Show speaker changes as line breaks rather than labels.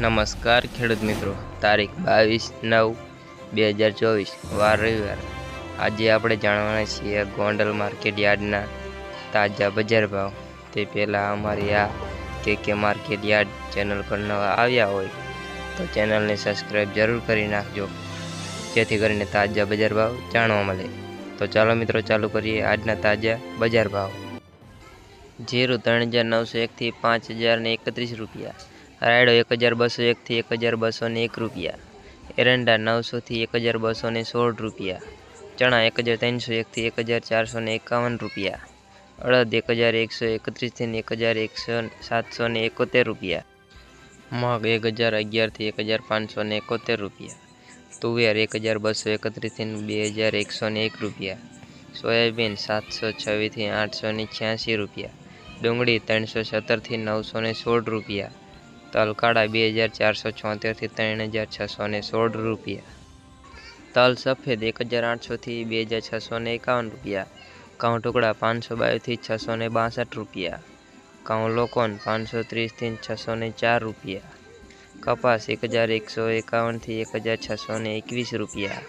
નમસ્કાર ખેડૂત મિત્રો. તારીખ બાવીસ નવ બે હજાર ચોવીસ, વાર રવિવાર. આજે આપણે જાણવાના છીએ ગોંડલ માર્કેટ યાર્ડના તાજા બજાર ભાવ. તે પહેલાં અમારી આ કે કે માર્કેટ યાર્ડ ચેનલ પર નવા આવ્યા હોય તો ચેનલને સબસ્ક્રાઈબ જરૂર કરી નાખજો. જેથી કરીને તાજા બજાર ભાવ જાણવા મળે. તો ચાલો મિત્રો, ચાલુ કરીએ આજના તાજા બજાર ભાવ. જીરું ત્રણ હજાર નવસો એકથી પાંચ હજારને એકત્રીસ રૂપિયા. રાયડો એક હજાર બસો એકથી એક હજાર બસો ને એક રૂપિયા. એરંડા નવસોથી એક હજાર બસો ને સોળ રૂપિયા. ચણા એક હજાર ત્રણસો એકથી એક હજાર ચારસો ને એકાવન રૂપિયા. અડદ એક હજાર એકસો એકત્રીસથી એક હજાર એકસો સાતસો ને એકોતેર રૂપિયા. મગ એક હજાર અગિયારથી એક હજાર પાંચસો ને એકોતેર રૂપિયા. તુવેર એક હજાર બસો એકત્રીસથી બે હજાર એકસો ને એક રૂપિયા. સોયાબીન સાતસો છવ્વીસથી આઠસો ને છ્યાસી રૂપિયા. ડુંગળી ત્રણસો સત્તરથી નવસો ને સોળ રૂપિયા. તલ કાળા બે હજાર ચારસો છોતેરથી ત્રણ હજાર છસો ને સોળ રૂપિયા. તલ સફેદ એક હજાર આઠસોથી બે હજાર છસો ને એકાવન રૂપિયા. ઘઉં ટુકડા પાંચસો બાવીસથી છસો ને બાસઠ રૂપિયા. ઘઉં લોકોન પાંચસો ત્રીસથી છસો ને ચાર રૂપિયા. કપાસ એક હજાર એકસો એકાવનથી એક હજાર છસો ને એકવીસ રૂપિયા.